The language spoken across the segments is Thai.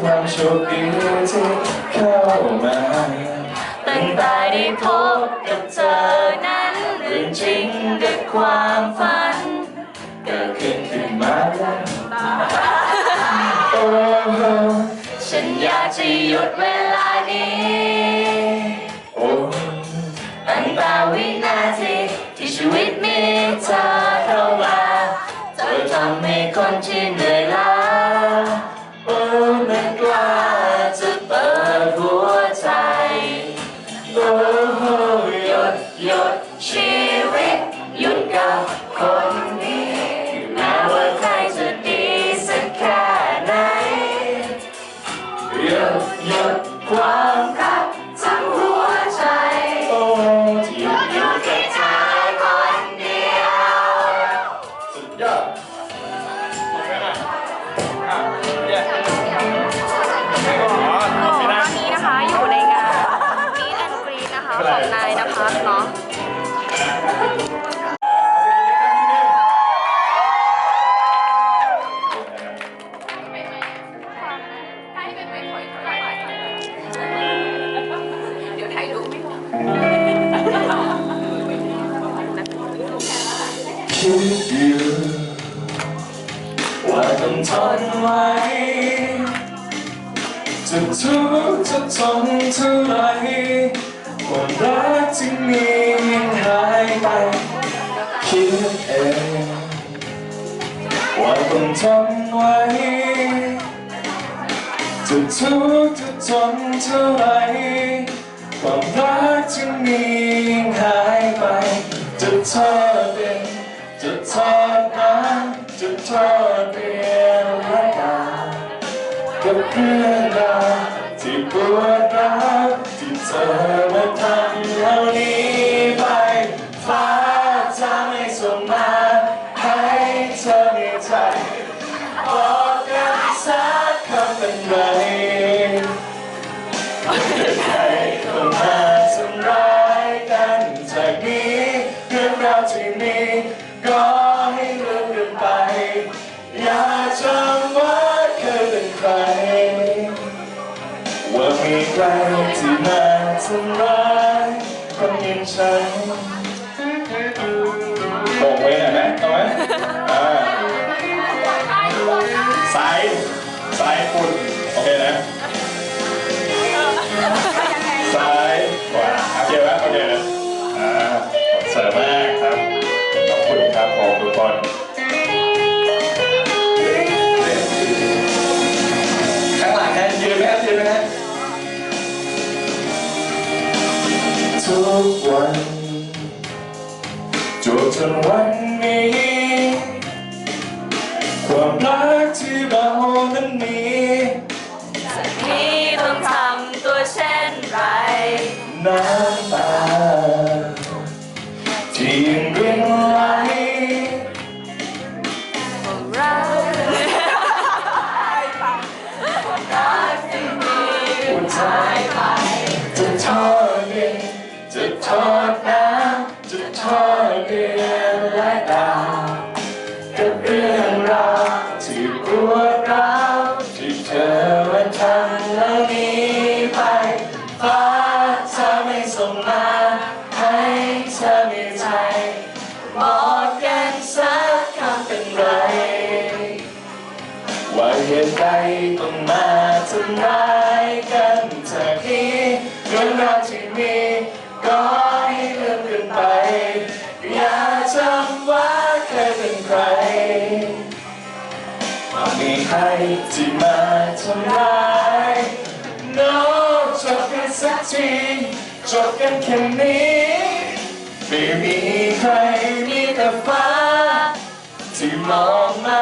ความโชคดีที่เข้ามาตั้งแต่ได้พบกับเธอนั้นเรื่องจริงกับความฝันเกิดขึ้นขึ้นมาโอ้โหฉันอยากจะหยุดเวลานี้โอ้ตั้งแต่วินาทีที่ชีวิตมีเธอเข้ามาเธอทำให้คนที่เหนื่อย คนนี้แม้ว่าใครจะดีสักแค่ไหนหยุดหยุดความรักทั้งหัวใจโอ้ที่อยู่ที่เธอคนเดียวสุดยอดตอนนี้นะคะอยู่ในงานมีแอนกรีนนะคะของนายนภัสเนาะ คิดอยู่ว่าต้องทนไว้จะทุกข์จะทนเท่าไรความรักที่มียังหายไปคิดเองว่าต้องทนไว้จะทุกข์จะทนเท่าไร ความรักที่มีหายไปจะทอดเองจะทอดน้ำจะทอดเรียนและกากับเรื่องราที่ปวดร้าวที่เธอมาทำเหล่านี้ไปฟ้าจะไม่ส่งมาให้เธอในใจบอกกันสักคำเป็นไร ที่มาทำร้ายคนอย่างฉันบอกไว้หน่อยไหมเอาไหมอ่าสายสายคุณโอเคนะซ้ายขวาโอเคไหมโอเคนะอ่าเสริมมากครับขอบคุณครับผมทุกคน ความรักที่เรานั้นมีนี่ต้องทำตัวเช่นไรน้ำตาที่ยังรินไหลเราหัวใจไป ม่ส่งมาให้เธอมีใจบอกกันสักคำเป็นไร ว่าเหตุใดต้องมาทำร้ายกันจากนี้เรื่องราวที่มีก็ให้ลืมกันไป อย่าจำว่าเคยเป็นใครว่ามีใครที่มาทำร้าย No จบกันสักที จบกันแค่นี้ ไม่มีใครมีแต่ฟ้า ที่มองมา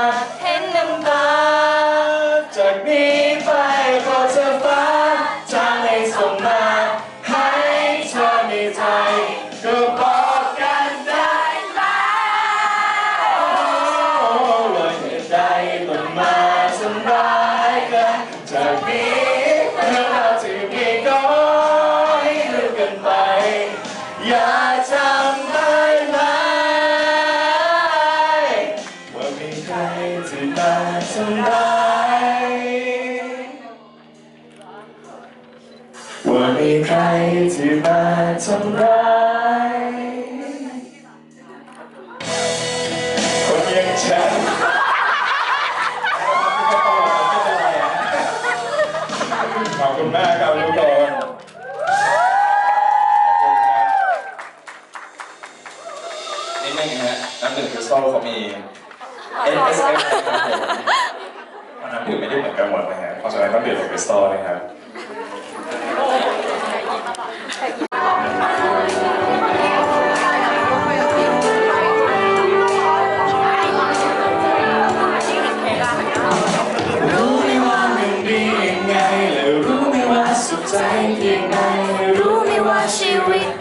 เอ็นเอสเอฟวันนั้นดื่มไม่ได้เหมือนกันหมดนะฮะเพราะฉะนั้นต้องดื่มแบบคริสตัลนะครับรู้ไหมว่าสุขใจยังไงรู้ไหมว่าชีวิต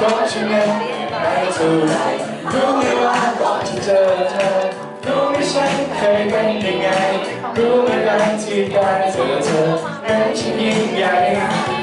ก็ฉันนั้นไม่เท่ไหนรู้ไหมว่าก่อนจะเจอเธอรู้ไหมฉันเคยเป็นยังไงรู้ไหมบางที่ได้เจอเธอนั้ฉันยิ่งใหญ่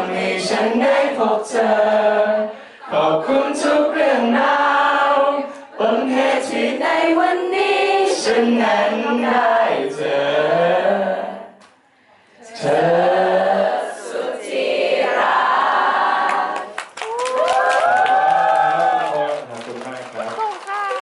ำให้ฉันได้พบเธอ ขอบคุณทุกเรื่องราวบนเหตุที่ในวันนี้ฉันนั้นได้